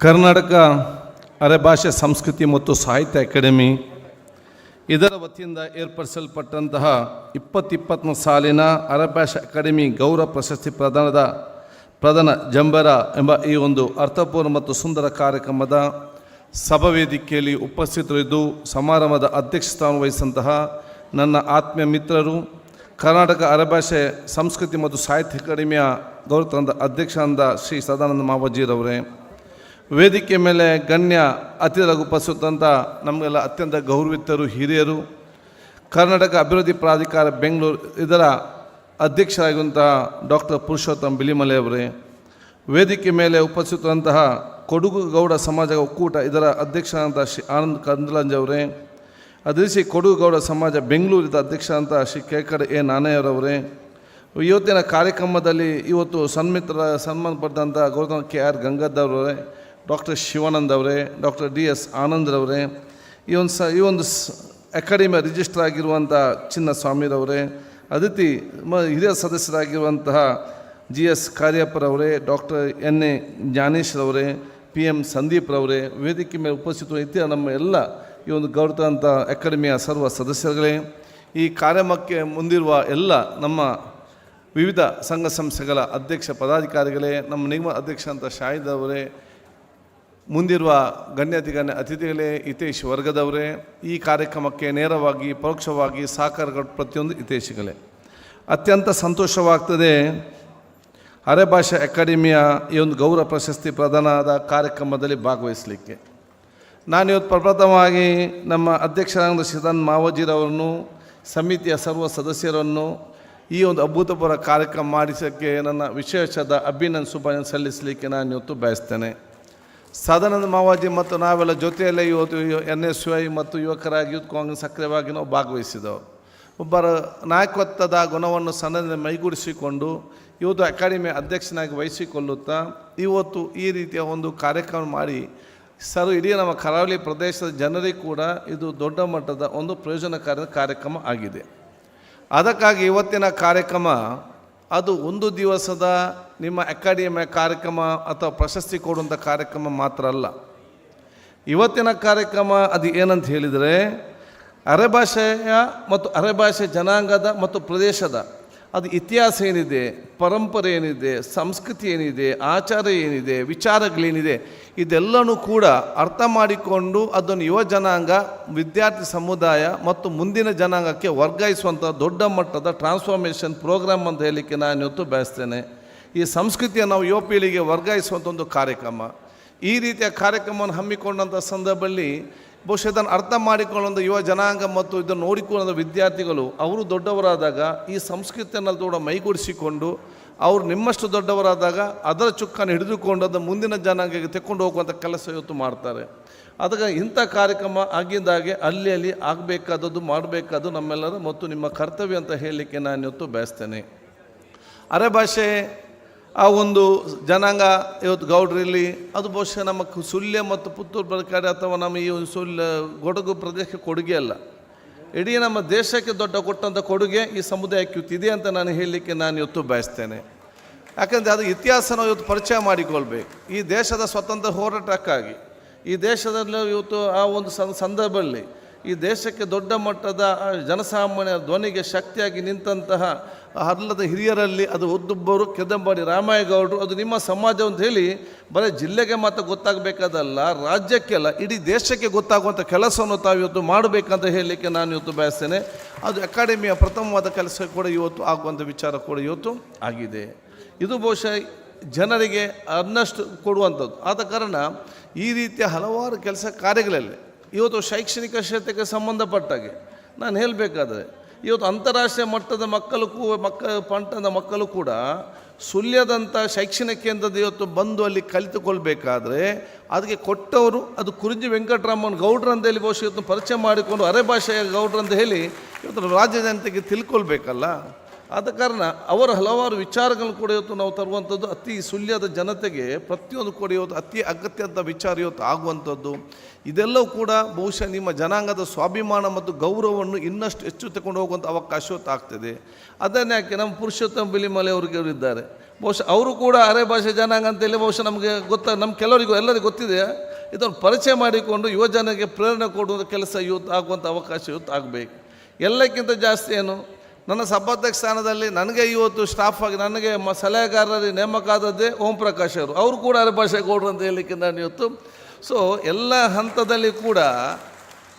ಕರ್ನಾಟಕ ಅರೆಭಾಷೆ ಸಂಸ್ಕೃತಿ ಮತ್ತು ಸಾಹಿತ್ಯ ಅಕಾಡೆಮಿ ಇದರ ವತಿಯಿಂದ ಏರ್ಪಡಿಸಲ್ಪಟ್ಟಂತಹ ಇಪ್ಪತ್ತಿಪ್ಪತ್ತನೇ ಸಾಲಿನ ಅರೆಭಾಷೆ ಅಕಾಡೆಮಿ ಗೌರವ ಪ್ರಶಸ್ತಿ ಪ್ರದಾನದ ಪ್ರಧಾನ ಜಂಬರ ಎಂಬ ಈ ಒಂದು ಅರ್ಥಪೂರ್ಣ ಮತ್ತು ಸುಂದರ ಕಾರ್ಯಕ್ರಮದ ಸಭಾವೇದಿಕೆಯಲ್ಲಿ ಉಪಸ್ಥಿತರಿದ್ದು, ಸಮಾರಂಭದ ಅಧ್ಯಕ್ಷ ಸ್ಥಾನ ವಹಿಸಿದಂತಹ ನನ್ನ ಆತ್ಮೀಯ ಮಿತ್ರರು, ಕರ್ನಾಟಕ ಅರೆಭಾಷೆ ಸಂಸ್ಕೃತಿ ಮತ್ತು ಸಾಹಿತ್ಯ ಅಕಾಡೆಮಿಯ ಗೌರವ ಅಧ್ಯಕ್ಷ ಅಂದ ಶ್ರೀ ಸದಾನಂದ ಮಾವಜಿರವರೇ ವೇದಿಕೆ ಮೇಲೆ ಗಣ್ಯ ಅತಿಥಿಗಳಾಗಿ ಉಪಸ್ಥಿತಂಥ ನಮಗೆಲ್ಲ ಅತ್ಯಂತ ಗೌರವಿತರು ಹಿರಿಯರು, ಕರ್ನಾಟಕ ಅಭಿವೃದ್ಧಿ ಪ್ರಾಧಿಕಾರ ಬೆಂಗಳೂರು, ಇದರ ಅಧ್ಯಕ್ಷರಾಗಿರುವಂತಹ ಡಾಕ್ಟರ್ ಪುರುಷೋತ್ತಮ್ ಬಿಲಿಮಲೆ ಅವರೇ, ವೇದಿಕೆ ಮೇಲೆ ಉಪಸ್ಥಿತರಂತಹ ಕೊಡಗು ಗೌಡ ಸಮಾಜ ಒಕ್ಕೂಟ, ಇದರ ಅಧ್ಯಕ್ಷರಾದಂಥ ಶ್ರೀ ಆನಂದ್ ಕಂದಲಂಜ್ ಅವರೇ, ಅದೇ ರೀತಿ ಕೊಡಗು ಗೌಡ ಸಮಾಜ ಬೆಂಗಳೂರಿದ ಅಧ್ಯಕ್ಷರಾದಂಥ ಶ್ರೀ ಕೆಕಡೆ ಎ ನಾನಯ್ಯರವರೇ ಇವತ್ತಿನ ಕಾರ್ಯಕ್ರಮದಲ್ಲಿ ಇವತ್ತು ಸನ್ಮಿತ್ರ ಪಡೆದಂಥ ಗೌತಮ್ ಕೆ ಆರ್ ಗಂಗಾಧರವರೇ ಡಾಕ್ಟರ್ ಶಿವಾನಂದ್ ಅವರೇ ಡಾಕ್ಟರ್ ಡಿ ಎಸ್ ಆನಂದ್ರವರೇ ಈ ಒಂದು ಸ, ಈ ಒಂದು ಸ್ ಅಕಾಡೆಮಿಯ ರಿಜಿಸ್ಟರ್ ಆಗಿರುವಂಥ ಚಿನ್ನ ಸ್ವಾಮಿರವರೇ ಅದಿತಿ ಮ, ಹಿರಿಯ ಸದಸ್ಯರಾಗಿರುವಂತಹ ಜಿ ಎಸ್ ಕಾರ್ಯಪ್ಪರವರೇ ಡಾಕ್ಟರ್ ಎನ್ ಎ ಜ್ಞಾನೇಶ್ರವರೇ ಪಿ ಎಂ ಸಂದೀಪ್ರವರೇ ವೇದಿಕೆ ಮೇಲೆ ಉಪಸ್ಥಿತ ನಮ್ಮ ಎಲ್ಲ ಈ ಒಂದು ಗೌರವಂಥ ಅಕಾಡೆಮಿಯ ಸರ್ವ ಸದಸ್ಯರುಗಳೇ, ಈ ಕಾರ್ಯಕ್ರಮಕ್ಕೆ ಮುಂದಿರುವ ಎಲ್ಲ ನಮ್ಮ ವಿವಿಧ ಸಂಘ ಸಂಸ್ಥೆಗಳ ಅಧ್ಯಕ್ಷ ಪದಾಧಿಕಾರಿಗಳೇ, ನಮ್ಮ ನಿಗಮ ಅಧ್ಯಕ್ಷ ಅಂತ ಶಾಹಿದ್ ಅವರೇ ಮುಂದಿರುವ ಗಣ್ಯಾತಿ ಗಣ್ಯ ಅತಿಥಿಗಳೇ ಹಿತೇಶ್ ವರ್ಗದವರೇ, ಈ ಕಾರ್ಯಕ್ರಮಕ್ಕೆ ನೇರವಾಗಿ, ಪರೋಕ್ಷವಾಗಿ ಸಹಕಾರಗಳು ಪ್ರತಿಯೊಂದು ಹಿತೇಶಿಗಳೇ ಅತ್ಯಂತ ಸಂತೋಷವಾಗ್ತದೆ ಅರೆಭಾಷೆ ಅಕಾಡೆಮಿಯ ಈ ಒಂದು ಗೌರವ ಪ್ರಶಸ್ತಿ ಪ್ರದಾನದ ಕಾರ್ಯಕ್ರಮದಲ್ಲಿ ಭಾಗವಹಿಸಲಿಕ್ಕೆ. ನಾನು ಇವತ್ತು ಪ್ರಪ್ರಥಮವಾಗಿ ನಮ್ಮ ಅಧ್ಯಕ್ಷರಾದ ಶ್ರೀಧನ್ ಮಾವಜಿರವರನ್ನು, ಸಮಿತಿಯ ಸರ್ವ ಸದಸ್ಯರನ್ನು ಈ ಒಂದು ಅಭೂತಪೂರ್ವ ಕಾರ್ಯಕ್ರಮ ಮಾಡಿಸೋಕ್ಕೆ ನನ್ನ ವಿಶೇಷದ ಅಭಿನಂದ ಶುಭಾಶಯ ಸಲ್ಲಿಸಲಿಕ್ಕೆ ನಾನು ಇವತ್ತು ಬಯಸ್ತೇನೆ. ಸದಾನಂದ ಮಾವಾಜಿ ಮತ್ತು ನಾವೆಲ್ಲ ಜೊತೆಯಲ್ಲೇ ಇವತ್ತು ಎನ್ ಎಸ್ ಯು ಮತ್ತು ಯುವಕರಾಗಿ ಯೂತ್ ಕಾಂಗ್ರೆಸ್ ಸಕ್ರಿಯವಾಗಿ ನಾವು ಭಾಗವಹಿಸಿದೆವು. ಒಬ್ಬರ ನಾಯಕತ್ವದ ಗುಣವನ್ನು ಸದನದಲ್ಲಿ ಮೈಗೂಡಿಸಿಕೊಂಡು ಇವತ್ತು ಅಕಾಡೆಮಿ ಅಧ್ಯಕ್ಷನಾಗಿ ವಹಿಸಿಕೊಳ್ಳುತ್ತಾ ಇವತ್ತು ಈ ರೀತಿಯ ಒಂದು ಕಾರ್ಯಕ್ರಮ ಮಾಡಿ ಸರ್, ಇಡೀ ನಮ್ಮ ಕರಾವಳಿ ಪ್ರದೇಶದ ಜನರಿಗೆ ಕೂಡ ಇದು ದೊಡ್ಡ ಮಟ್ಟದ ಒಂದು ಪ್ರಯೋಜನಕಾರಿ ಕಾರ್ಯಕ್ರಮ ಆಗಿದೆ. ಅದಕ್ಕಾಗಿ ಇವತ್ತಿನ ಕಾರ್ಯಕ್ರಮ ಅದು ಒಂದು ದಿವಸದ ನಿಮ್ಮ ಅಕಾಡೆಮಿಯ ಕಾರ್ಯಕ್ರಮ ಅಥವಾ ಪ್ರಶಸ್ತಿ ಕೊಡುವಂಥ ಕಾರ್ಯಕ್ರಮ ಮಾತ್ರ ಅಲ್ಲ. ಇವತ್ತಿನ ಕಾರ್ಯಕ್ರಮ ಅದು ಏನಂತ ಹೇಳಿದರೆ ಅರೆಭಾಷೆಯ ಮತ್ತು ಅರೆಭಾಷೆ ಜನಾಂಗದ ಮತ್ತು ಪ್ರದೇಶದ ಅದು ಇತಿಹಾಸ ಏನಿದೆ, ಪರಂಪರೆ ಏನಿದೆ, ಸಂಸ್ಕೃತಿ ಏನಿದೆ, ಆಚಾರ ಏನಿದೆ, ವಿಚಾರಗಳೇನಿದೆ, ಇದೆಲ್ಲನೂ ಕೂಡ ಅರ್ಥ ಮಾಡಿಕೊಂಡು ಅದನ್ನು ಯುವ ಜನಾಂಗ, ವಿದ್ಯಾರ್ಥಿ ಸಮುದಾಯ ಮತ್ತು ಮುಂದಿನ ಜನಾಂಗಕ್ಕೆ ವರ್ಗಾಯಿಸುವಂಥ ದೊಡ್ಡ ಮಟ್ಟದ ಟ್ರಾನ್ಸ್ಫಾರ್ಮೇಷನ್ ಪ್ರೋಗ್ರಾಮ್ ಅಂತ ಹೇಳಲಿಕ್ಕೆ ನಾನು ಇವತ್ತು ಬಯಸ್ತೇನೆ. ಈ ಸಂಸ್ಕೃತಿಯನ್ನು ನಾವು ಯುವ ಪೀಳಿಗೆ ವರ್ಗಾಯಿಸುವಂಥ ಒಂದು ಕಾರ್ಯಕ್ರಮ. ಈ ರೀತಿಯ ಕಾರ್ಯಕ್ರಮವನ್ನು ಹಮ್ಮಿಕೊಂಡಂಥ ಸಂದರ್ಭದಲ್ಲಿ ಬಹುಶಃ ಇದನ್ನು ಅರ್ಥ ಮಾಡಿಕೊಳ್ಳುವಂಥ ಯುವ ಜನಾಂಗ ಮತ್ತು ಇದನ್ನು ನೋಡಿಕೊಳ್ಳುವಂಥ ವಿದ್ಯಾರ್ಥಿಗಳು, ಅವರು ದೊಡ್ಡವರಾದಾಗ ಈ ಸಂಸ್ಕೃತಿಯನ್ನು ಕೂಡ ಮೈಗೂಡಿಸಿಕೊಂಡು ಅವರು ನಿಮ್ಮಷ್ಟು ದೊಡ್ಡವರಾದಾಗ ಅದರ ಚುಕ್ಕನ್ನು ಹಿಡಿದುಕೊಂಡು ಅದನ್ನು ಮುಂದಿನ ಜನಾಂಗಕ್ಕೆ ತೆಕ್ಕೊಂಡು ಹೋಗುವಂಥ ಕೆಲಸ ಇವತ್ತು ಮಾಡ್ತಾರೆ. ಅದಕ್ಕೆ ಇಂಥ ಕಾರ್ಯಕ್ರಮ ಆಗಿದ್ದಾಗೆ ಅಲ್ಲಿ ಅಲ್ಲಿ ಆಗಬೇಕಾದದ್ದು ಮಾಡಬೇಕಾದ್ದು ನಮ್ಮೆಲ್ಲರ ಮತ್ತು ನಿಮ್ಮ ಕರ್ತವ್ಯ ಅಂತ ಹೇಳಲಿಕ್ಕೆ ನಾನು ಇವತ್ತು ಬಯಸ್ತೇನೆ. ಅರೆಭಾಷೆ ಆ ಒಂದು ಜನಾಂಗ ಇವತ್ತು ಗೌಡ್ರಿಲ್ಲಿ, ಅದು ಬಹುಶಃ ನಮ್ಮ ಸುಳ್ಯ ಮತ್ತು ಪುತ್ತೂರು ಬಲಕಾಡಿ ಅಥವಾ ನಮ್ಮ ಈ ಸುಳ್ಯ ಗೊಡಗು ಪ್ರದೇಶಕ್ಕೆ ಕೊಡುಗೆ ಅಲ್ಲ. ಇಡೀ ನಮ್ಮ ದೇಶಕ್ಕೆ ದೊಡ್ಡ ಕೊಟ್ಟಂಥ ಕೊಡುಗೆ ಈ ಸಮುದಾಯಕ್ಕೆ ಇದೆ ಅಂತ ನಾನು ಹೇಳಲಿಕ್ಕೆ ನಾನು ಇವತ್ತು ಬಯಸ್ತೇನೆ. ಯಾಕಂದರೆ ಅದು ಇತಿಹಾಸ ನಾವು ಇವತ್ತು ಪರಿಚಯ ಮಾಡಿಕೊಳ್ಬೇಕು. ಈ ದೇಶದ ಸ್ವತಂತ್ರ ಹೋರಾಟಕ್ಕಾಗಿ, ಈ ದೇಶದಲ್ಲಿ ಇವತ್ತು ಆ ಒಂದು ಸಂದರ್ಭದಲ್ಲಿ ಈ ದೇಶಕ್ಕೆ ದೊಡ್ಡ ಮಟ್ಟದ ಜನಸಾಮಾನ್ಯ ಧ್ವನಿಗೆ ಶಕ್ತಿಯಾಗಿ ನಿಂತಹ ಹಲ್ಲದ ಹಿರಿಯರಲ್ಲಿ ಅದು ಒದ್ದೊಬ್ಬರು ಕೆದಂಬಾಡಿ ರಾಮಾಯಗೌಡರು, ಅದು ನಿಮ್ಮ ಸಮಾಜ ಅಂತ ಹೇಳಿ ಬರೀ ಜಿಲ್ಲೆಗೆ ಮಾತ್ರ ಗೊತ್ತಾಗಬೇಕಾದಲ್ಲ, ರಾಜ್ಯಕ್ಕೆಲ್ಲ, ಇಡೀ ದೇಶಕ್ಕೆ ಗೊತ್ತಾಗುವಂಥ ಕೆಲಸವನ್ನು ತಾವು ಇವತ್ತು ಮಾಡಬೇಕಂತ ಹೇಳಲಿಕ್ಕೆ ನಾನು ಇವತ್ತು ಬಯಸ್ತೇನೆ. ಅದು ಅಕಾಡೆಮಿಯ ಪ್ರಥಮವಾದ ಕೆಲಸ ಕೂಡ ಇವತ್ತು ಆಗುವಂಥ ವಿಚಾರ ಕೂಡ ಇವತ್ತು ಆಗಿದೆ. ಇದು ಬಹುಶಃ ಜನರಿಗೆ ಅನ್ನಷ್ಟು ಕೊಡುವಂಥದ್ದು. ಆದ ಕಾರಣ ಈ ರೀತಿಯ ಹಲವಾರು ಕೆಲಸ ಕಾರ್ಯಗಳಲ್ಲಿ, ಇವತ್ತು ಶೈಕ್ಷಣಿಕ ಕ್ಷೇತ್ರಕ್ಕೆ ಸಂಬಂಧಪಟ್ಟಾಗೆ ನಾನು ಹೇಳಬೇಕಾದ್ರೆ ಇವತ್ತು ಅಂತಾರಾಷ್ಟ್ರೀಯ ಮಟ್ಟದ ಮಕ್ಕಳು ಕೂ, ಮಕ್ಕ, ಪಂಟದ ಮಕ್ಕಳು ಕೂಡ ಸುಲ್ಯದಂಥ ಶೈಕ್ಷಣಿಕ ಕೇಂದ್ರದ ಇವತ್ತು ಬಂದು ಅಲ್ಲಿ ಕಲಿತುಕೊಳ್ಬೇಕಾದ್ರೆ ಅದಕ್ಕೆ ಕೊಟ್ಟವರು ಅದು ಕುರುಜಿ ವೆಂಕಟರಾಮನ್ ಗೌಡ್ರು ಅಂತ ಹೇಳಿ ಬಹುಶಃ ಇವತ್ತು ಪರಿಚಯ ಮಾಡಿಕೊಂಡು ಅರೆ ಭಾಷೆಯ ಗೌಡ್ರು ಅಂತ ಹೇಳಿ ಇವತ್ತು ರಾಜ್ಯ ಜನತೆಗೆ ತಿಳ್ಕೊಳ್ಬೇಕಲ್ಲ? ಆದ ಕಾರಣ ಅವರ ಹಲವಾರು ವಿಚಾರಗಳನ್ನು ಕೂಡ ಇವತ್ತು ನಾವು ತರುವಂಥದ್ದು ಅತಿ ಸುಳ್ಯದ ಜನತೆಗೆ ಪ್ರತಿಯೊಂದು ಕೂಡ ಇವತ್ತು ಅತಿ ಅಗತ್ಯದ ವಿಚಾರ ಇವತ್ತು ಆಗುವಂಥದ್ದು. ಇದೆಲ್ಲವೂ ಕೂಡ ಬಹುಶಃ ನಿಮ್ಮ ಜನಾಂಗದ ಸ್ವಾಭಿಮಾನ ಮತ್ತು ಗೌರವವನ್ನು ಇನ್ನಷ್ಟು ಹೆಚ್ಚು ತಗೊಂಡು ಹೋಗುವಂಥ ಅವಕಾಶ ಆಗ್ತದೆ. ಅದನ್ನು ಯಾಕೆ ನಮ್ಮ ಪುರುಷೋತ್ತಮ ಬಿಲಿಮಲೆ ಅವರಿಗೆ ಅವರಿದ್ದಾರೆ ಬಹುಶಃ ಅವರು ಕೂಡ ಅರೆ ಭಾಷೆ ಜನಾಂಗ ಅಂತೇಳಿ ಬಹುಶಃ ನಮಗೆ ಗೊತ್ತ ನಮ್ಮ ಕೆಲವರಿಗೂ ಎಲ್ಲರಿಗೂ ಗೊತ್ತಿದೆ. ಇದನ್ನು ಪರಿಚಯ ಮಾಡಿಕೊಂಡು ಯುವಜನರಿಗೆ ಪ್ರೇರಣೆ ಕೊಡುವ ಕೆಲಸ ಇವತ್ತು ಆಗುವಂಥ ಅವಕಾಶ ಇವತ್ತು ಆಗಬೇಕು. ಎಲ್ಲಕ್ಕಿಂತ ಜಾಸ್ತಿ ಏನು? ನನ್ನ ಸಭಾಧ್ಯಕ್ಷ ಸ್ಥಾನದಲ್ಲಿ ನನಗೆ ಇವತ್ತು ಸ್ಟಾಫ್ ಆಗಿ ನನಗೆ ಮ ಸಲಹೆಗಾರರಿಗೆ ನೇಮಕ ಆದದ್ದೇ ಓಂ ಪ್ರಕಾಶ್ ಅವರು. ಅವರು ಕೂಡ ಭಾಷೆ ಕೊಡ್ರು ಅಂತ ಹೇಳಲಿಕ್ಕೆ ನಾನು ಇವತ್ತು. ಸೊ ಎಲ್ಲ ಹಂತದಲ್ಲಿ ಕೂಡ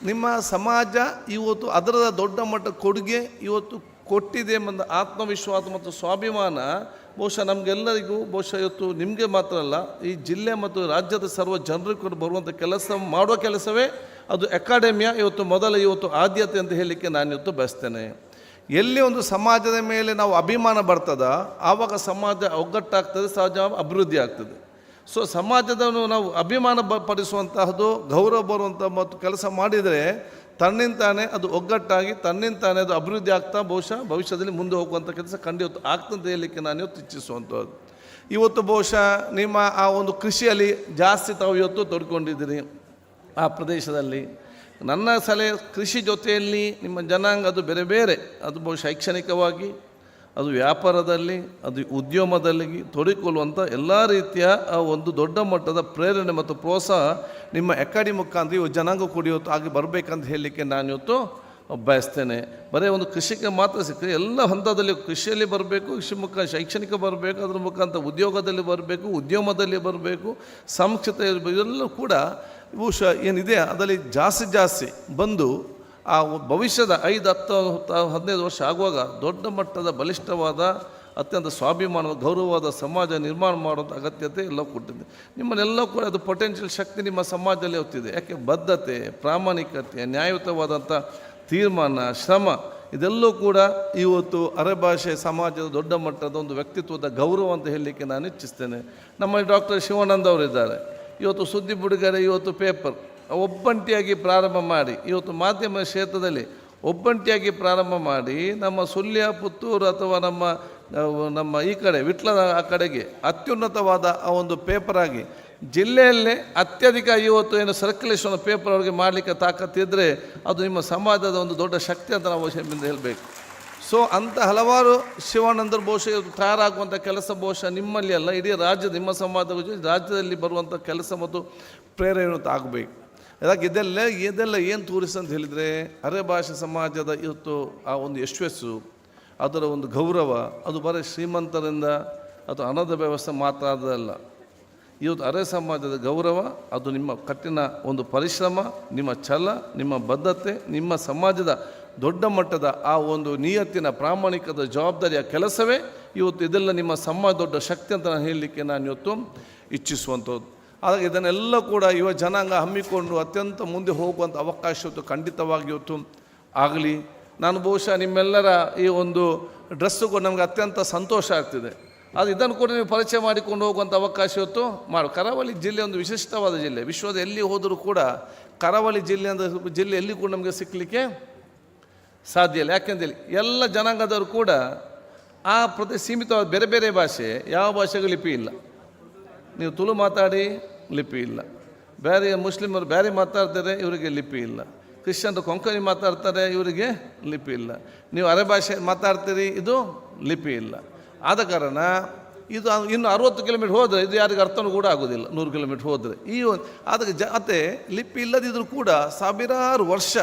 ನಿಮ್ಮ ಸಮಾಜ ಇವತ್ತು ಅದರ ದೊಡ್ಡ ಮಟ್ಟ ಕೊಡುಗೆ ಇವತ್ತು ಕೊಟ್ಟಿದೆ ಎಂಬ ಆತ್ಮವಿಶ್ವಾಸ ಮತ್ತು ಸ್ವಾಭಿಮಾನ ಬಹುಶಃ ನಮಗೆಲ್ಲರಿಗೂ, ಬಹುಶಃ ಇವತ್ತು ನಿಮಗೆ ಮಾತ್ರ ಅಲ್ಲ, ಈ ಜಿಲ್ಲೆ ಮತ್ತು ರಾಜ್ಯದ ಸರ್ವ ಜನರಿಗೂ ಕೂಡ ಬರುವಂಥ ಕೆಲಸ ಮಾಡುವ ಕೆಲಸವೇ ಅದು ಅಕಾಡೆಮಿಯ ಇವತ್ತು ಮೊದಲ ಇವತ್ತು ಆದ್ಯತೆ ಅಂತ ಹೇಳಲಿಕ್ಕೆ ನಾನು ಇವತ್ತು ಬಯಸ್ತೇನೆ. ಎಲ್ಲಿ ಒಂದು ಸಮಾಜದ ಮೇಲೆ ನಾವು ಅಭಿಮಾನ ಬರ್ತದ, ಆವಾಗ ಸಮಾಜ ಒಗ್ಗಟ್ಟಾಗ್ತದೆ ಸಹಜ ಅಭಿವೃದ್ಧಿ ಆಗ್ತದೆ. ಸೊ ಸಮಾಜದನ್ನು ನಾವು ಅಭಿಮಾನ ಬ, ಪಡಿಸುವಂತಹದ್ದು, ಗೌರವ ಬರುವಂಥ ಮತ್ತು ಕೆಲಸ ಮಾಡಿದರೆ ತನ್ನಿಂತಾನೆ ಅದು ಒಗ್ಗಟ್ಟಾಗಿ ತನ್ನಿಂತಾನೆ ಅದು ಅಭಿವೃದ್ಧಿ ಆಗ್ತಾ, ಬಹುಶಃ ಭವಿಷ್ಯದಲ್ಲಿ ಮುಂದೆ ಹೋಗುವಂಥ ಕೆಲಸ ಖಂಡಿತ ಆಗ್ತದೆ ಹೇಳಲಿಕ್ಕೆ ನಾನು ಇವತ್ತು ಇಚ್ಛಿಸುವಂಥದ್ದು ಇವತ್ತು ಬಹುಶಃ ನಿಮ್ಮ ಆ ಒಂದು ಕೃಷಿಯಲ್ಲಿ ಜಾಸ್ತಿ ತಾವು ಇವತ್ತು ತೊಡ್ಕೊಂಡಿದ್ದೀರಿ. ಆ ಪ್ರದೇಶದಲ್ಲಿ ನನ್ನ ಸಲಹೆ ಕೃಷಿ ಜೊತೆಯಲ್ಲಿ ನಿಮ್ಮ ಜನಾಂಗ ಅದು ಬೇರೆ ಬೇರೆ. ಅದು ಬಹು ಶೈಕ್ಷಣಿಕವಾಗಿ, ಅದು ವ್ಯಾಪಾರದಲ್ಲಿ, ಅದು ಉದ್ಯಮದಲ್ಲಿ ತೊಡಗಿಕೊಳ್ಳುವಂಥ ಎಲ್ಲ ರೀತಿಯ ಆ ಒಂದು ದೊಡ್ಡ ಮಟ್ಟದ ಪ್ರೇರಣೆ ಮತ್ತು ಪ್ರೋತ್ಸಾಹ ನಿಮ್ಮ ಅಕಾಡೆಮಿ ಮುಖಾಂತರ ಇವತ್ತು ಜನಾಂಗ ಕೂಡ ಇವತ್ತು ಆಗಿ ಬರಬೇಕಂತ ಹೇಳಲಿಕ್ಕೆ ನಾನು ಇವತ್ತು ಬಯಸ್ತೇನೆ. ಬರೀ ಒಂದು ಕೃಷಿಗೆ ಮಾತ್ರ ಸಿಕ್ಕ ಎಲ್ಲ ಹಂತದಲ್ಲಿ ಕೃಷಿಯಲ್ಲಿ ಬರಬೇಕು, ಕೃಷಿ ಮುಖ ಶೈಕ್ಷಣಿಕ ಬರಬೇಕು, ಅದರ ಮುಖಾಂತರ ಉದ್ಯೋಗದಲ್ಲಿ ಬರಬೇಕು, ಉದ್ಯಮದಲ್ಲಿ ಬರಬೇಕು ಸಂಸ್ಕೃತ ಇವೆಲ್ಲ ಕೂಡ ಬಹುಶಃ ಏನಿದೆ, ಅದರಲ್ಲಿ ಜಾಸ್ತಿ ಜಾಸ್ತಿ ಬಂದು ಆ ಭವಿಷ್ಯದ ಐದು ಹತ್ತು ಹದಿನೈದು ವರ್ಷ ಆಗುವಾಗ ದೊಡ್ಡ ಮಟ್ಟದ ಬಲಿಷ್ಠವಾದ, ಅತ್ಯಂತ ಸ್ವಾಭಿಮಾನ, ಗೌರವವಾದ ಸಮಾಜ ನಿರ್ಮಾಣ ಮಾಡುವಂಥ ಅಗತ್ಯತೆ ಎಲ್ಲ ಕೊಟ್ಟಿದೆ. ನಿಮ್ಮನ್ನೆಲ್ಲ ಕೂಡ ಅದು ಪೊಟೆನ್ಷಿಯಲ್ ಶಕ್ತಿ ನಿಮ್ಮ ಸಮಾಜದಲ್ಲಿ ಹೋಗ್ತಿದೆ ಯಾಕೆ? ಬದ್ಧತೆ, ಪ್ರಾಮಾಣಿಕತೆ, ನ್ಯಾಯಯುತವಾದಂಥ ತೀರ್ಮಾನ, ಶ್ರಮ, ಇದೆಲ್ಲೂ ಕೂಡ ಇವತ್ತು ಅರೆಭಾಷೆ ಸಮಾಜದ ದೊಡ್ಡ ಮಟ್ಟದ ಒಂದು ವ್ಯಕ್ತಿತ್ವದ ಗೌರವ ಅಂತ ಹೇಳಲಿಕ್ಕೆ ನಾನು ಇಚ್ಛಿಸ್ತೇನೆ. ನಮ್ಮಲ್ಲಿ ಡಾಕ್ಟರ್ ಶಿವಾನಂದ ಅವರಿದ್ದಾರೆ ಇವತ್ತು ಸುದ್ದಿ ಬಿಡುಗಡೆ, ಇವತ್ತು ಪೇಪರ್ ಒಬ್ಬಂಟಿಯಾಗಿ ಪ್ರಾರಂಭ ಮಾಡಿ, ಇವತ್ತು ಮಾಧ್ಯಮ ಕ್ಷೇತ್ರದಲ್ಲಿ ಒಬ್ಬಂಟಿಯಾಗಿ ಪ್ರಾರಂಭ ಮಾಡಿ, ನಮ್ಮ ಸುಳ್ಯ ಪುತ್ತೂರು ಅಥವಾ ನಮ್ಮ ನಮ್ಮ ಈ ಕಡೆ, ವಿಟ್ಲ ಆ ಕಡೆಗೆ ಅತ್ಯುನ್ನತವಾದ ಆ ಒಂದು ಪೇಪರಾಗಿ ಜಿಲ್ಲೆಯಲ್ಲೇ ಅತ್ಯಧಿಕ ಇವತ್ತು ಏನು ಸರ್ಕ್ಯುಲೇಷನ್ ಪೇಪರ್ ಅವರಿಗೆ ಮಾಡಲಿಕ್ಕೆ ತಾಕತ್ತಿದ್ದರೆ ಅದು ನಿಮ್ಮ ಸಮಾಜದ ಒಂದು ದೊಡ್ಡ ಶಕ್ತಿ ಅಂತ ನಾವು ಹೇಳಬೇಕು. ಸೊ ಅಂಥ ಹಲವಾರು ಶಿವಾನಂದರು ಬಹುಶಃ ತಯಾರಾಗುವಂಥ ಕೆಲಸ ಬಹುಶಃ ನಿಮ್ಮಲ್ಲಿ ಅಲ್ಲ. ಇಡೀ ರಾಜ್ಯದ, ನಿಮ್ಮ ಸಮಾಜದ ರಾಜ್ಯದಲ್ಲಿ ಬರುವಂಥ ಕೆಲಸ ಮತ್ತು ಪ್ರೇರಣೆ ಆಗಬೇಕು. ಅದಕ್ಕೆ ಇದೆಲ್ಲ ಇದೆಲ್ಲ ಏನು ತೋರಿಸ ಅಂತ ಹೇಳಿದರೆ, ಅರೆ ಭಾಷೆ ಸಮಾಜದ ಇವತ್ತು ಆ ಒಂದು ಯಶಸ್ಸು, ಅದರ ಒಂದು ಗೌರವ, ಅದು ಬರೀ ಶ್ರೀಮಂತರಿಂದ ಅಥವಾ ಹಣದ ವ್ಯವಸ್ಥೆ ಮಾತ್ರ ಅದಲ್ಲ ಇವತ್ತು ಅರೆ ಸಮಾಜದ ಗೌರವ, ಅದು ನಿಮ್ಮ ಕಠಿಣ ಒಂದು ಪರಿಶ್ರಮ, ನಿಮ್ಮ ಛಲ, ನಿಮ್ಮ ಬದ್ಧತೆ, ನಿಮ್ಮ ಸಮಾಜದ ದೊಡ್ಡ ಮಟ್ಟದ ಆ ಒಂದು ನಿಯತ್ತಿನ ಪ್ರಾಮಾಣಿಕದ ಜವಾಬ್ದಾರಿಯ ಕೆಲಸವೇ ಇವತ್ತು ಇದೆಲ್ಲ ನಿಮ್ಮ ಸಮ ದೊಡ್ಡ ಶಕ್ತಿ ಅಂತ ನಾನು ಹೇಳಲಿಕ್ಕೆ ನಾನು ಇವತ್ತು ಇಚ್ಛಿಸುವಂಥದ್ದು. ಹಾಗಾಗಿ ಇದನ್ನೆಲ್ಲ ಕೂಡ ಯುವ ಜನಾಂಗ ಹಮ್ಮಿಕೊಂಡು ಅತ್ಯಂತ ಮುಂದೆ ಹೋಗುವಂಥ ಅವಕಾಶ ಇವತ್ತು ಖಂಡಿತವಾಗಿ ಇವತ್ತು ಆಗಲಿ. ನಾನು ಬಹುಶಃ ನಿಮ್ಮೆಲ್ಲರ ಈ ಒಂದು ಡ್ರೆಸ್ಸಿಗೂ ನಮಗೆ ಅತ್ಯಂತ ಸಂತೋಷ ಆಗ್ತಿದೆ. ಆದರೆ ಇದನ್ನು ಕೂಡ ನೀವು ಪರಿಚಯ ಮಾಡಿಕೊಂಡು ಹೋಗುವಂಥ ಅವಕಾಶ ಇವತ್ತು ಮಾಡು. ಕರಾವಳಿ ಜಿಲ್ಲೆ ಒಂದು ವಿಶಿಷ್ಟವಾದ ಜಿಲ್ಲೆ. ವಿಶ್ವದ ಎಲ್ಲಿ ಹೋದರೂ ಕೂಡ ಕರಾವಳಿ ಜಿಲ್ಲೆ ಅಂದರೆ, ಜಿಲ್ಲೆ ಎಲ್ಲಿ ಕೂಡ ನಮಗೆ ಸಿಕ್ಕಲಿಕ್ಕೆ ಸಾಧ್ಯ ಇಲ್ಲ. ಯಾಕೆಂದೇಳಿ ಎಲ್ಲ ಜನಾಂಗದವರು ಕೂಡ ಆ ಪ್ರತಿ ಸೀಮಿತವಾದ ಬೇರೆ ಬೇರೆ ಭಾಷೆ, ಯಾವ ಭಾಷೆಗೂ ಲಿಪಿ ಇಲ್ಲ. ನೀವು ತುಳು ಮಾತಾಡಿ, ಲಿಪಿ ಇಲ್ಲ. ಬೇರೆ ಮುಸ್ಲಿಮರು ಬೇರೆ ಮಾತಾಡ್ತಾರೆ, ಇವರಿಗೆ ಲಿಪಿ ಇಲ್ಲ. ಕ್ರಿಶ್ಚಿಯನ್ರು ಕೊಂಕಣಿ ಮಾತಾಡ್ತಾರೆ, ಇವರಿಗೆ ಲಿಪಿ ಇಲ್ಲ. ನೀವು ಅರೆ ಭಾಷೆ ಮಾತಾಡ್ತೀರಿ, ಇದು ಲಿಪಿ ಇಲ್ಲ. ಆದ ಕಾರಣ ಇದು ಇನ್ನು ಅರುವತ್ತು ಕಿಲೋಮೀಟ್ರ್ ಹೋದರೆ ಇದು ಯಾರಿಗೂ ಅರ್ಥನೂ ಕೂಡ ಆಗೋದಿಲ್ಲ, ನೂರು ಕಿಲೋಮೀಟ್ರ್ ಹೋದರೆ. ಈ ಒಂದು, ಅದಕ್ಕೆ ಜತೆ ಲಿಪಿ ಇಲ್ಲದಿದ್ದರೂ ಕೂಡ ಸಾವಿರಾರು ವರ್ಷ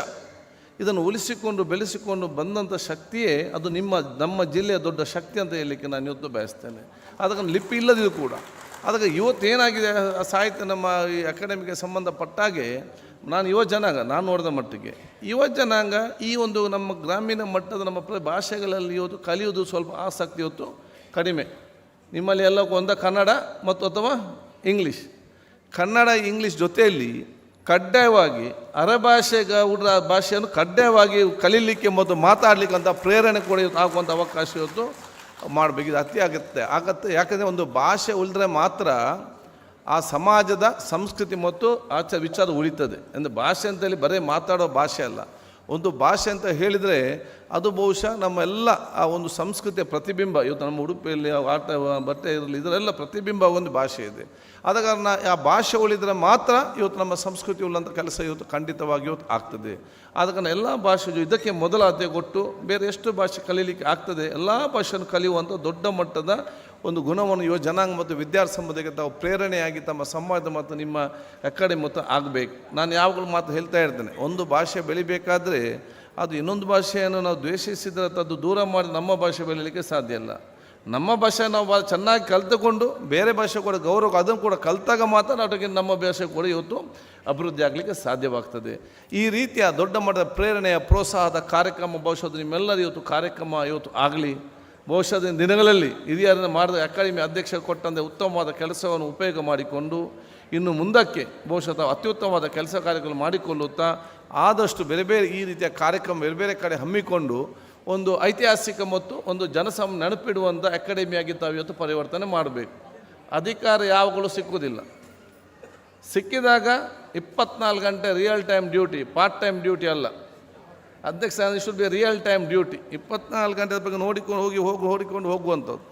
ಇದನ್ನು ಉಳಿಸಿಕೊಂಡು ಬೆಳೆಸಿಕೊಂಡು ಬಂದಂಥ ಶಕ್ತಿಯೇ ಅದು ನಿಮ್ಮ, ನಮ್ಮ ಜಿಲ್ಲೆಯ ದೊಡ್ಡ ಶಕ್ತಿ ಅಂತ ಹೇಳಲಿಕ್ಕೆ ನಾನು ಇವತ್ತು ಬಯಸ್ತೇನೆ. ಅದಕ್ಕೆ ಲಿಪಿ ಇಲ್ಲದಿದ್ದು ಕೂಡ. ಅದಕ್ಕೆ ಇವತ್ತೇನಾಗಿದೆ ಆ ಸಾಹಿತ್ಯ ನಮ್ಮ ಈ ಅಕಾಡೆಮಿಗೆ ಸಂಬಂಧಪಟ್ಟಾಗೆ ನಾನು ಯುವ ಜನಾಂಗ, ನಾನು ನೋಡಿದ ಮಟ್ಟಿಗೆ. ಯುವ ಜನಾಂಗ ಈ ಒಂದು ನಮ್ಮ ಗ್ರಾಮೀಣ ಮಟ್ಟದ ನಮ್ಮ ಪ್ರ- ಭಾಷೆಗಳಲ್ಲಿ ಇವತ್ತು ಕಲಿಯೋದು ಸ್ವಲ್ಪ ಆಸಕ್ತಿ ಇವತ್ತು ಕಡಿಮೆ. ನಿಮ್ಮಲ್ಲಿ ಎಲ್ಲ ಒಂದ ಕನ್ನಡ ಮತ್ತು ಅಥವಾ ಇಂಗ್ಲೀಷ್. ಕನ್ನಡ, ಇಂಗ್ಲೀಷ್ ಜೊತೆಯಲ್ಲಿ ಕಡ್ಡಾಯವಾಗಿ ಅರಭಾಷೆಗ ಉಡ್ರ ಭಾಷೆಯನ್ನು ಕಡ್ಡಾಯವಾಗಿ ಕಲೀಲಿಕ್ಕೆ ಮತ್ತು ಮಾತಾಡಲಿಕ್ಕೆ ಅಂತ ಪ್ರೇರಣೆ ಕೊಡಿ ಆಗುವಂಥ ಅವಕಾಶ ಇವತ್ತು ಮಾಡಬೇಕು. ಇದು ಅತಿ ಆಗುತ್ತೆ. ಆಗತ್ತೆ ಯಾಕಂದರೆ ಒಂದು ಭಾಷೆ ಉಳಿದ್ರೆ ಮಾತ್ರ ಆ ಸಮಾಜದ ಸಂಸ್ಕೃತಿ ಮತ್ತು ಆಚಾರ ವಿಚಾರ ಉಳಿತದೆ. ಅಂದರೆ ಭಾಷೆ ಅಂತೇಳಿ ಬರೀ ಮಾತಾಡೋ ಭಾಷೆ ಅಲ್ಲ. ಒಂದು ಭಾಷೆ ಅಂತ ಹೇಳಿದರೆ ಅದು ಬಹುಶಃ ನಮ್ಮೆಲ್ಲ ಆ ಒಂದು ಸಂಸ್ಕೃತಿಯ ಪ್ರತಿಬಿಂಬ. ಇವತ್ತು ನಮ್ಮ ಉಡುಪಿಯಲ್ಲಿ ಆಟ, ಬಟ್ಟೆ ಇರಲಿ ಇದರೆಲ್ಲ ಪ್ರತಿಬಿಂಬ ಒಂದು ಭಾಷೆ ಇದೆ. ಆದ ಕಾರಣ ಆ ಭಾಷೆ ಉಳಿದರೆ ಮಾತ್ರ ಇವತ್ತು ನಮ್ಮ ಸಂಸ್ಕೃತಿ ಉಳ್ಳಂಥ ಕೆಲಸ ಇವತ್ತು ಖಂಡಿತವಾಗಿ ಇವತ್ತು ಆಗ್ತದೆ. ಆದ ಕಾರಣ ಎಲ್ಲ ಭಾಷೆಯು ಇದಕ್ಕೆ ಮೊದಲ ಆದ್ಯತೆ ಕೊಟ್ಟು ಬೇರೆ ಎಷ್ಟು ಭಾಷೆ ಕಲೀಲಿಕ್ಕೆ ಆಗ್ತದೆ, ಎಲ್ಲ ಭಾಷೆಯನ್ನು ಕಲಿಯುವಂಥ ದೊಡ್ಡ ಮಟ್ಟದ ಒಂದು ಗುಣವನ್ನು ಯುವ ಜನಾಂಗ ಮತ್ತು ವಿದ್ಯಾರ್ಥಿ ಸಮುದಾಯಕ್ಕೆ ತಾವು ಪ್ರೇರಣೆಯಾಗಿ ತಮ್ಮ ಸಂವಾದ ಮತ್ತು ನಿಮ್ಮ ಅಕಾಡೆಮಿ ಮತ್ತು ಆಗಬೇಕು. ನಾನು ಯಾವಾಗಲೂ ಮಾತು ಹೇಳ್ತಾ ಇರ್ತೇನೆ, ಒಂದು ಭಾಷೆ ಬೆಳಿಬೇಕಾದ್ರೆ ಅದು ಇನ್ನೊಂದು ಭಾಷೆಯನ್ನು ನಾವು ದ್ವೇಷಿಸಿದರೆ ಅದು ದೂರ ಮಾಡಿ ನಮ್ಮ ಭಾಷೆ ಬೆಳೀಲಿಕ್ಕೆ ಸಾಧ್ಯ ಇಲ್ಲ. ನಮ್ಮ ಭಾಷೆ ನಾವು ಚೆನ್ನಾಗಿ ಕಲಿತುಕೊಂಡು ಬೇರೆ ಭಾಷೆ ಕೂಡ ಗೌರವ ಅದನ್ನು ಕೂಡ ಕಲಿತಾಗ ಮಾತ್ರ ನಾಟಕ ನಮ್ಮ ಭಾಷೆ ಕೂಡ ಇವತ್ತು ಅಭಿವೃದ್ಧಿ ಆಗಲಿಕ್ಕೆ ಸಾಧ್ಯವಾಗ್ತದೆ. ಈ ರೀತಿಯ ದೊಡ್ಡ ಮಟ್ಟದ ಪ್ರೇರಣೆಯ ಪ್ರೋತ್ಸಾಹದ ಕಾರ್ಯಕ್ರಮ ಬಹುಶಃ ನಿಮ್ಮೆಲ್ಲರೂ ಇವತ್ತು ಕಾರ್ಯಕ್ರಮ ಇವತ್ತು ಆಗಲಿ. ಬಹುಶಃ ದಿನಗಳಲ್ಲಿ ಹಿರಿಯರನ್ನು ಮಾಡಿದ ಅಕಾಡೆಮಿ ಅಧ್ಯಕ್ಷ ಕೊಟ್ಟಂತೆ ಉತ್ತಮವಾದ ಕೆಲಸವನ್ನು ಉಪಯೋಗ ಮಾಡಿಕೊಂಡು ಇನ್ನು ಮುಂದಕ್ಕೆ ಬಹುಶಃ ಅತ್ಯುತ್ತಮವಾದ ಕೆಲಸ ಕಾರ್ಯಗಳು ಮಾಡಿಕೊಳ್ಳುತ್ತಾ ಆದಷ್ಟು ಬೇರೆ ಬೇರೆ ಈ ರೀತಿಯ ಕಾರ್ಯಕ್ರಮ ಬೇರೆ ಬೇರೆ ಕಡೆ ಹಮ್ಮಿಕೊಂಡು ಒಂದು ಐತಿಹಾಸಿಕ ಮತ್ತು ಒಂದು ಜನಸಂ ನೆನಪಿಡುವಂಥ ಅಕಾಡೆಮಿಯಾಗಿ ತಾವು ಇವತ್ತು ಪರಿವರ್ತನೆ ಮಾಡಬೇಕು. ಅಧಿಕಾರ ಯಾವಾಗಲೂ ಸಿಕ್ಕುವುದಿಲ್ಲ. ಸಿಕ್ಕಿದಾಗ ಇಪ್ಪತ್ನಾಲ್ಕು ಗಂಟೆ real time duty part time duty ಅಲ್ಲ. ಅಧ್ಯಕ್ಷ should be real time duty ಇಪ್ಪತ್ನಾಲ್ಕು ಗಂಟೆ ಬಗ್ಗೆ ನೋಡಿಕೊಂಡು ಹೋಗಿ ಹೋಗಿ ಹೋಡಿಕೊಂಡು ಹೋಗುವಂಥದ್ದು.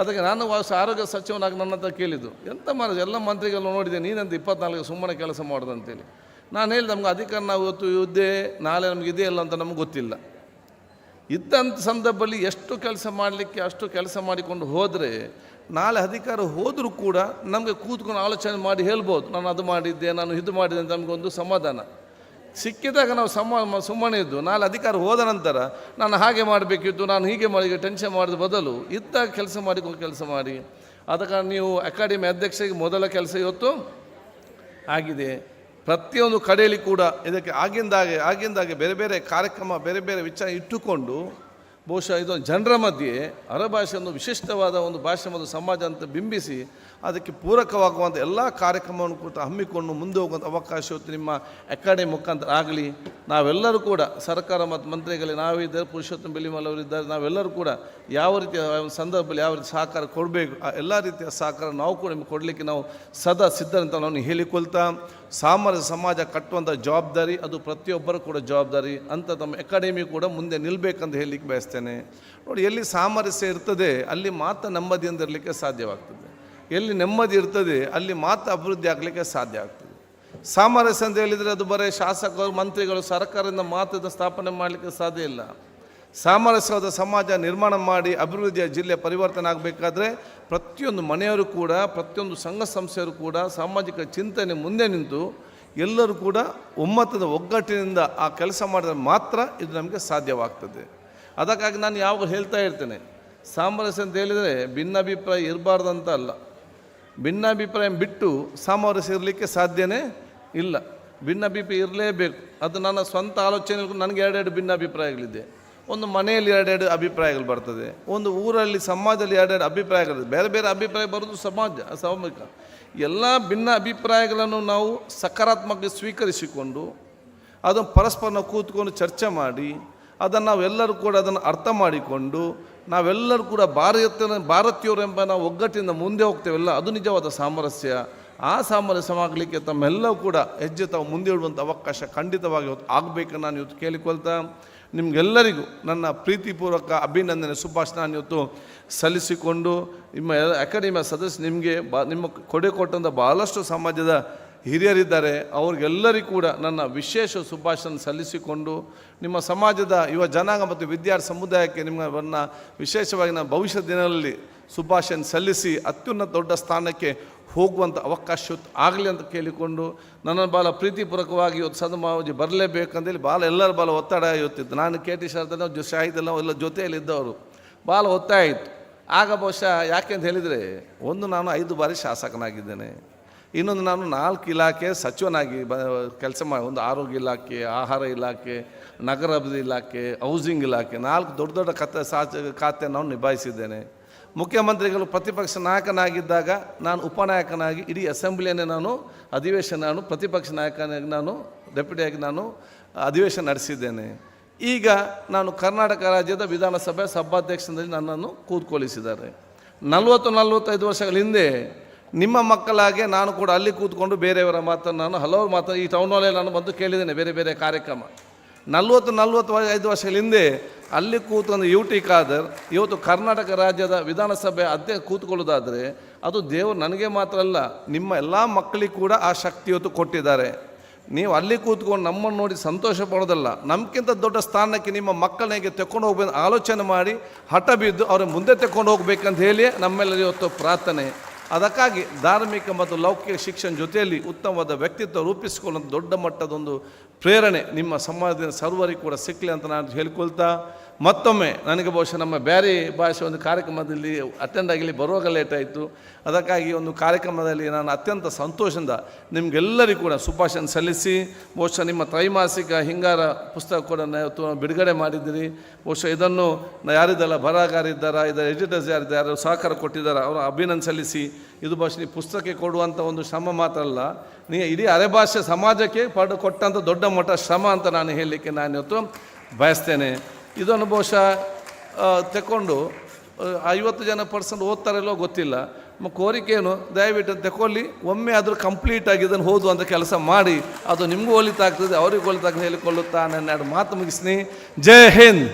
ಅದಕ್ಕೆ ನಾನು ವಾಸ ಆರೋಗ್ಯ ಸಚಿವನಾಗಿ ನನ್ನ ಹತ್ರ ಕೇಳಿದ್ದು, ಎಂತ ಮಾಡಿದ್ರು ಎಲ್ಲ ಮಂತ್ರಿಗಳು ನೋಡಿದೆ, ನೀನಂತ ಇಪ್ಪತ್ನಾಲ್ಕು ಸುಮ್ಮನೆ ಕೆಲಸ ಮಾಡೋದಂತೇಳಿ? ನಾನು ಹೇಳಿದೆ, ನಮ್ಗೆ ಅಧಿಕಾರ ನಾವು ಇವತ್ತು ಇದ್ದೇ, ನಾಳೆ ನಮಗೆ ಇದೆಯಲ್ಲ ಅಂತ ನಮ್ಗೆ ಗೊತ್ತಿಲ್ಲ. ಇದ್ದಂಥ ಸಂದರ್ಭದಲ್ಲಿ ಎಷ್ಟು ಕೆಲಸ ಮಾಡಲಿಕ್ಕೆ, ಅಷ್ಟು ಕೆಲಸ ಮಾಡಿಕೊಂಡು ಹೋದರೆ ನಾಳೆ ಅಧಿಕಾರ ಹೋದರೂ ಕೂಡ ನಮಗೆ ಕೂತ್ಕೊಂಡು ಆಲೋಚನೆ ಮಾಡಿ ಹೇಳ್ಬೋದು, ನಾನು ಅದು ಮಾಡಿದ್ದೆ, ನಾನು ಇದು ಮಾಡಿದ್ದೆ ಅಂತ ನಮಗೊಂದು ಸಮಾಧಾನ. ಸಿಕ್ಕಿದಾಗ ನಾವು ಸಮ, ಸುಮ್ಮನೆ ಇದ್ದು, ನಾಳೆ ಅಧಿಕಾರ ಹೋದ ನಂತರ ನಾನು ಹಾಗೆ ಮಾಡಬೇಕಿತ್ತು, ನಾನು ಹೀಗೆ ಮಾಡಿ ಟೆನ್ಷನ್ ಮಾಡಿದ ಬದಲು ಇದ್ದಾಗ ಕೆಲಸ ಮಾಡಿಕೊಂಡು ಕೆಲಸ ಮಾಡಿ. ಅದಕ್ಕಾಗಿ ನೀವು ಅಕಾಡೆಮಿ ಅಧ್ಯಕ್ಷರಿಗೆ ಮೊದಲ ಕೆಲಸ ಇವತ್ತು ಆಗಿದೆ. ಪ್ರತಿಯೊಂದು ಕಡೆಯಲ್ಲಿ ಕೂಡ ಇದಕ್ಕೆ ಆಗಿಂದಾಗೆ ಆಗಿಂದಾಗೆ ಬೇರೆ ಬೇರೆ ಕಾರ್ಯಕ್ರಮ, ಬೇರೆ ಬೇರೆ ವಿಚಾರ ಇಟ್ಟುಕೊಂಡು ಬಹುಶಃ ಇದು ಜನರ ಮಧ್ಯೆ ಅರಭಾಷೆ ಒಂದು ವಿಶಿಷ್ಟವಾದ ಒಂದು ಭಾಷೆ ಮತ್ತು ಸಮಾಜ ಅಂತ ಬಿಂಬಿಸಿ ಅದಕ್ಕೆ ಪೂರಕವಾಗುವಂಥ ಎಲ್ಲ ಕಾರ್ಯಕ್ರಮವನ್ನು ಕೂಡ ಹಮ್ಮಿಕೊಂಡು ಮುಂದೆ ಹೋಗುವಂಥ ಅವಕಾಶ ಇವತ್ತು ನಿಮ್ಮ ಅಕಾಡೆಮಿ ಮುಖಾಂತರ ಆಗಲಿ, ನಾವೆಲ್ಲರೂ ಕೂಡ ಸರ್ಕಾರ ಮತ್ತು ಮಂತ್ರಿಗಳಿಗೆ ನಾವಿದ್ದಾರೆ ಪುರುಷೋತ್ತಮ ಬೆಲಿಮಲ್ ಅವರಿದ್ದಾರೆ ನಾವೆಲ್ಲರೂ ಕೂಡ ಯಾವ ರೀತಿಯ ಸಂದರ್ಭದಲ್ಲಿ ಯಾವ ರೀತಿ ಸಹಕಾರ ಕೊಡಬೇಕು ಎಲ್ಲ ರೀತಿಯ ಸಹಕಾರ ನಾವು ಕೂಡ ನಿಮಗೆ ಕೊಡಲಿಕ್ಕೆ ನಾವು ಸದಾ ಸಿದ್ಧರಂತ ನಾವು ಹೇಳಿಕೊಳ್ತಾ, ಸಾಮಾನ್ಯ ಸಮಾಜ ಕಟ್ಟುವಂಥ ಜವಾಬ್ದಾರಿ, ಅದು ಪ್ರತಿಯೊಬ್ಬರು ಕೂಡ ಜವಾಬ್ದಾರಿ, ಅಂತ ತಮ್ಮ ಅಕಾಡೆಮಿ ಕೂಡ ಮುಂದೆ ನಿಲ್ಲಬೇಕಂತ ಹೇಳಲಿಕ್ಕೆ ಬಯಸ್ತೇನೆ. ನೋಡಿ, ಎಲ್ಲಿ ಸಾಮರಸ್ಯ ಇರ್ತದೆ, ಅಲ್ಲಿ ಮಾತ್ರ ನೆಮ್ಮದಿಯಿಂದ ಇರಲಿಕ್ಕೆ ಸಾಧ್ಯವಾಗ್ತದೆ. ಎಲ್ಲಿ ನೆಮ್ಮದಿ ಇರ್ತದೆ, ಅಲ್ಲಿ ಮಾತ್ರ ಅಭಿವೃದ್ಧಿ ಆಗಲಿಕ್ಕೆ ಸಾಧ್ಯ ಆಗ್ತದೆ. ಸಾಮರಸ್ಯ ಅಂತ ಹೇಳಿದರೆ ಅದು ಬರೀ ಶಾಸಕರು, ಮಂತ್ರಿಗಳು, ಸರ್ಕಾರದಿಂದ ಮಾತ್ರ ಸ್ಥಾಪನೆ ಮಾಡಲಿಕ್ಕೆ ಸಾಧ್ಯ ಇಲ್ಲ. ಸಾಮರಸ್ಯವಾದ ಸಮಾಜ ನಿರ್ಮಾಣ ಮಾಡಿ ಅಭಿವೃದ್ಧಿಯ ಜಿಲ್ಲೆ ಪರಿವರ್ತನೆ ಆಗಬೇಕಾದ್ರೆ ಪ್ರತಿಯೊಂದು ಮನೆಯವರು ಕೂಡ, ಪ್ರತಿಯೊಂದು ಸಂಘ ಸಂಸ್ಥೆಯವರು ಕೂಡ ಸಾಮಾಜಿಕ ಚಿಂತನೆ ಮುಂದೆ ನಿಂತು ಎಲ್ಲರೂ ಕೂಡ ಒಮ್ಮತದ ಒಗ್ಗಟ್ಟಿನಿಂದ ಆ ಕೆಲಸ ಮಾಡಿದ್ರೆ ಮಾತ್ರ ಇದು ನಮಗೆ ಸಾಧ್ಯವಾಗ್ತದೆ. ಅದಕ್ಕಾಗಿ ನಾನು ಯಾವಾಗ ಹೇಳ್ತಾ ಇರ್ತೇನೆ, ಸಾಮರಸ್ಯ ಅಂತ ಹೇಳಿದರೆ ಭಿನ್ನಾಭಿಪ್ರಾಯ ಇರಬಾರ್ದಂತ ಅಲ್ಲ. ಭಿನ್ನಾಭಿಪ್ರಾಯ ಬಿಟ್ಟು ಸಾಮರಸ್ಯ ಇರಲಿಕ್ಕೆ ಸಾಧ್ಯನೇ ಇಲ್ಲ. ಭಿನ್ನಾಭಿಪ್ರಾಯ ಇರಲೇಬೇಕು. ಅದು ನನ್ನ ಸ್ವಂತ ಆಲೋಚನೆ ನನಗೆ ಎರಡೆರಡು ಭಿನ್ನಾಭಿಪ್ರಾಯಗಳಿದೆ. ಒಂದು ಮನೆಯಲ್ಲಿ ಎರಡೆರಡು ಅಭಿಪ್ರಾಯಗಳು ಬರ್ತದೆ. ಒಂದು ಊರಲ್ಲಿ ಸಮಾಜದಲ್ಲಿ ಎರಡೆರಡು ಅಭಿಪ್ರಾಯಗಳಿದೆ. ಬೇರೆ ಬೇರೆ ಅಭಿಪ್ರಾಯ ಬರೋದು ಸಮಾಜ, ಸಾಮೂಹಿಕ. ಎಲ್ಲ ಭಿನ್ನ ಅಭಿಪ್ರಾಯಗಳನ್ನು ನಾವು ಸಕಾರಾತ್ಮಕ ಸ್ವೀಕರಿಸಿಕೊಂಡು, ಅದನ್ನು ಪರಸ್ಪರ ಕೂತ್ಕೊಂಡು ಚರ್ಚೆ ಮಾಡಿ ಅದನ್ನು ನಾವೆಲ್ಲರೂ ಕೂಡ ಅದನ್ನು ಅರ್ಥ ಮಾಡಿಕೊಂಡು ನಾವೆಲ್ಲರೂ ಕೂಡ ಭಾರತ ಭಾರತೀಯರೆಂಬ ನಾವು ಒಗ್ಗಟ್ಟಿನಿಂದ ಮುಂದೆ ಹೋಗ್ತೇವಲ್ಲ, ಅದು ನಿಜವಾದ ಸಾಮರಸ್ಯ. ಆ ಸಾಮರಸ್ಯವಾಗಲಿಕ್ಕೆ ತಮ್ಮೆಲ್ಲವೂ ಕೂಡ ಹೆಜ್ಜೆ ತಾವು ಮುಂದೆ ಇಡುವಂಥ ಅವಕಾಶ ಖಂಡಿತವಾಗಿ ಆಗಬೇಕು ನಾನು ಇವತ್ತು ಕೇಳಿಕೊಳ್ತಾ, ನಿಮಗೆಲ್ಲರಿಗೂ ನನ್ನ ಪ್ರೀತಿಪೂರ್ವಕ ಅಭಿನಂದನೆ ಶುಭಾಶಯ ನಾನು ಇವತ್ತು ಸಲ್ಲಿಸಿಕೊಂಡು, ನಿಮ್ಮ ಅಕಾಡೆಮಿಯ ಸದಸ್ಯ ನಿಮಗೆ ಬಾ, ನಿಮ್ಮ ಕೊಡೆ ಕೊಟ್ಟಂಥ ಭಾಳಷ್ಟು ಸಮಾಜದ ಹಿರಿಯರಿದ್ದಾರೆ, ಅವ್ರಿಗೆಲ್ಲರಿಗೂ ಕೂಡ ನನ್ನ ವಿಶೇಷ ಶುಭಾಶಯ ಸಲ್ಲಿಸಿಕೊಂಡು ನಿಮ್ಮ ಸಮಾಜದ ಯುವ ಜನಾಂಗ ಮತ್ತು ವಿದ್ಯಾರ್ಥಿ ಸಮುದಾಯಕ್ಕೆ ನಿಮ್ಮನ್ನು ವಿಶೇಷವಾಗಿ ನಾನು ಭವಿಷ್ಯ ದಿನಗಳಲ್ಲಿ ಶುಭಾಶಯ ಸಲ್ಲಿಸಿ ಅತ್ಯುನ್ನತ ದೊಡ್ಡ ಸ್ಥಾನಕ್ಕೆ ಹೋಗುವಂಥ ಅವಕಾಶ ಆಗಲಿ ಅಂತ ಕೇಳಿಕೊಂಡು ನನ್ನ ಭಾಳ ಪ್ರೀತಿಪೂರ್ವಕವಾಗಿ ಇವತ್ತು ಸದಮಾವಜಿ ಬರಲೇಬೇಕಂದೇಳಿ ಭಾಳ ಎಲ್ಲರ ಭಾಳ ಒತ್ತಡ ಇವತ್ತಿತ್ತು. ನಾನು ಕೆ ಟಿ ಶಾರದಲ್ಲ ಜೊ ಶಾಹಿದೆಲ್ಲ ಎಲ್ಲ ಜೊತೆಯಲ್ಲಿದ್ದವರು ಭಾಳ ಒತ್ತಾಯಿತು ಆಗ ಬಹುಶಃ ಯಾಕೆ ಅಂತ ಹೇಳಿದರೆ, ಒಂದು ನಾನು ಐದು ಬಾರಿ ಶಾಸಕನಾಗಿದ್ದೇನೆ. ಇನ್ನೊಂದು ನಾನು ನಾಲ್ಕು ಇಲಾಖೆ ಸಚಿವನಾಗಿ ಬ, ಕೆಲಸ ಮಾಡಿ ಒಂದು ಆರೋಗ್ಯ ಇಲಾಖೆ, ಆಹಾರ ಇಲಾಖೆ ನಗರಾಭಿವೃದ್ಧಿ ಇಲಾಖೆ, ಹೌಸಿಂಗ್ ಇಲಾಖೆ, ನಾಲ್ಕು ದೊಡ್ಡ ದೊಡ್ಡ ಖಾತೆ ಸಾ ಖಾತೆ ನಾನು ನಿಭಾಯಿಸಿದ್ದೇನೆ. ಮುಖ್ಯಮಂತ್ರಿಗಳು ಪ್ರತಿಪಕ್ಷ ನಾಯಕನಾಗಿದ್ದಾಗ ನಾನು ಉಪನಾಯಕನಾಗಿ, ಇಡೀ ಅಸೆಂಬ್ಲಿಯನ್ನೇ ನಾನು, ಅಧಿವೇಶನ ನಾನು, ಪ್ರತಿಪಕ್ಷ ನಾಯಕನಾಗಿ ನಾನು, ಡೆಪ್ಯೂಟಿಯಾಗಿ ನಾನು ಅಧಿವೇಶನ ನಡೆಸಿದ್ದೇನೆ. ಈಗ ನಾನು ಕರ್ನಾಟಕ ರಾಜ್ಯದ ವಿಧಾನಸಭೆ ಸಭಾಧ್ಯಕ್ಷದಲ್ಲಿ ನನ್ನನ್ನು ಕೂತ್ಕೊಳಿಸಿದ್ದಾರೆ. ನಲವತ್ತು ನಲವತ್ತೈದು ವರ್ಷಗಳ ಹಿಂದೆ ನಿಮ್ಮ ಮಕ್ಕಳಾಗೆ ನಾನು ಕೂಡ ಅಲ್ಲಿ ಕೂತ್ಕೊಂಡು ಬೇರೆಯವರ ಮಾತನ್ನು ನಾನು ಹಲವು ಮಾತು ಈ ಟೌನ್ ನಾನು ಬಂದು ಕೇಳಿದ್ದೇನೆ ಬೇರೆ ಬೇರೆ ಕಾರ್ಯಕ್ರಮ. ನಲ್ವತ್ತು ನಲ್ವತ್ತು ಐದು ವರ್ಷಗಳ ಹಿಂದೆ ಅಲ್ಲಿ ಕೂತ್ಕೊಂಡು ಯು ಟಿ ಖಾದರ್, ಇವತ್ತು ಕರ್ನಾಟಕ ರಾಜ್ಯದ ವಿಧಾನಸಭೆ ಅಧ್ಯಕ್ಷ ಕೂತ್ಕೊಳ್ಳೋದಾದರೆ ಅದು ದೇವರು ನನಗೆ ಮಾತ್ರ ಅಲ್ಲ, ನಿಮ್ಮ ಎಲ್ಲ ಮಕ್ಕಳಿಗೆ ಕೂಡ ಆ ಶಕ್ತಿ ಇವತ್ತು ಕೊಟ್ಟಿದ್ದಾರೆ. ನೀವು ಅಲ್ಲಿ ಕೂತ್ಕೊಂಡು ನಮ್ಮನ್ನು ನೋಡಿ ಸಂತೋಷ ಪಡೋದಲ್ಲ ನಮ್ಗಿಂತ ದೊಡ್ಡ ಸ್ಥಾನಕ್ಕೆ ನಿಮ್ಮ ಮಕ್ಕಳನ್ನ ಹೇಗೆ ತೆಕ್ಕೊಂಡು ಹೋಗ್ಬೇಕು ಆಲೋಚನೆ ಮಾಡಿ ಹಠ ಬಿದ್ದು ಅವ್ರ ಮುಂದೆ ತೆಕ್ಕೊಂಡು ಹೋಗ್ಬೇಕಂತ ಹೇಳಿ ನಮ್ಮೆಲ್ಲರ ಇವತ್ತು ಪ್ರಾರ್ಥನೆ. ಅದಕ್ಕಾಗಿ ಧಾರ್ಮಿಕ ಮತ್ತು ಲೌಕಿಕ ಶಿಕ್ಷಣ ಜೊತೆಯಲ್ಲಿ ಉತ್ತಮವಾದ ವ್ಯಕ್ತಿತ್ವ ರೂಪಿಸಿಕೊಳ್ಳುವಂಥ ದೊಡ್ಡ ಮಟ್ಟದೊಂದು ಪ್ರೇರಣೆ ನಿಮ್ಮ ಸಮಾಜದಿಂದ ಸರ್ವರಿಗೂ ಕೂಡ ಸಿಕ್ಕಲಿ ಅಂತ ನಾನು ಹೇಳ್ಕೊಳ್ತಾ ಮತ್ತೊಮ್ಮೆ ನನಗೆ ಬಹುಶಃ ನಮ್ಮ ಬೇರೆ ಭಾಷೆ ಒಂದು ಕಾರ್ಯಕ್ರಮದಲ್ಲಿ ಅಟೆಂಡ್ ಆಗಲಿ ಬರುವಾಗ ಲೇಟ್ ಆಯಿತು. ಅದಕ್ಕಾಗಿ ಒಂದು ಕಾರ್ಯಕ್ರಮದಲ್ಲಿ ನಾನು ಅತ್ಯಂತ ಸಂತೋಷದಿಂದ ನಿಮಗೆಲ್ಲರಿಗೂ ಕೂಡ ಸುಭಾಷಣ ಸಲ್ಲಿಸಿ, ಬಹುಶಃ ನಿಮ್ಮ ತ್ರೈಮಾಸಿಕ ಹಿಂಗಾರ ಪುಸ್ತಕ ಕೂಡ ಬಿಡುಗಡೆ ಮಾಡಿದ್ದೀರಿ. ಬಹುಶಃ ಇದನ್ನು ಯಾರಿದ್ದಲ್ಲ ಬರಹಗಾರಿದ್ದಾರ ಇದರ ಎಡಿಟರ್ಸ್ ಯಾರಿದ್ದಾರೆ, ಯಾರು ಸಹಕಾರ ಕೊಟ್ಟಿದ್ದಾರೆ, ಅವರ ಅಭಿನಂದನೆ ಸಲ್ಲಿಸಿ, ಇದು ಭಾಷೆ ನೀವು ಪುಸ್ತಕಕ್ಕೆ ಕೊಡುವಂಥ ಒಂದು ಶ್ರಮ ಮಾತ್ರ ಅಲ್ಲ, ನೀ ಇಡೀ ಅರೆಭಾಷೆ ಸಮಾಜಕ್ಕೆ ಪಡ ಕೊಟ್ಟಂಥ ದೊಡ್ಡ ಮಟ್ಟ ಶ್ರಮ ಅಂತ ನಾನು ಹೇಳಲಿಕ್ಕೆ ನಾನು ಇವತ್ತು ಬಯಸ್ತೇನೆ. ಇದನ್ನು ಬಹುಶಃ ತಗೊಂಡು ಐವತ್ತು ಜನ ಪರ್ಸೆಂಟ್ ಓದ್ತಾರಲ್ಲೋ ಗೊತ್ತಿಲ್ಲ. ನಮ್ಮ ಏನು, ದಯವಿಟ್ಟು ತಗೊಳ್ಳಿ ಒಮ್ಮೆ ಆದರೂ ಕಂಪ್ಲೀಟ್ ಆಗಿ ಇದನ್ನು ಅಂತ ಕೆಲಸ ಮಾಡಿ. ಅದು ನಿಮಗೂ ಒಲಿತಾಗ್ತದೆ, ಅವ್ರಿಗೆ ಒಲಿತಾಗ್ತದೆ ಹೇಳಿಕೊಳ್ಳುತ್ತಾ ನನ್ನ ಎರಡು ಮಾತು ಮುಗಿಸ್ನಿ. ಜೈ ಹಿಂದ್!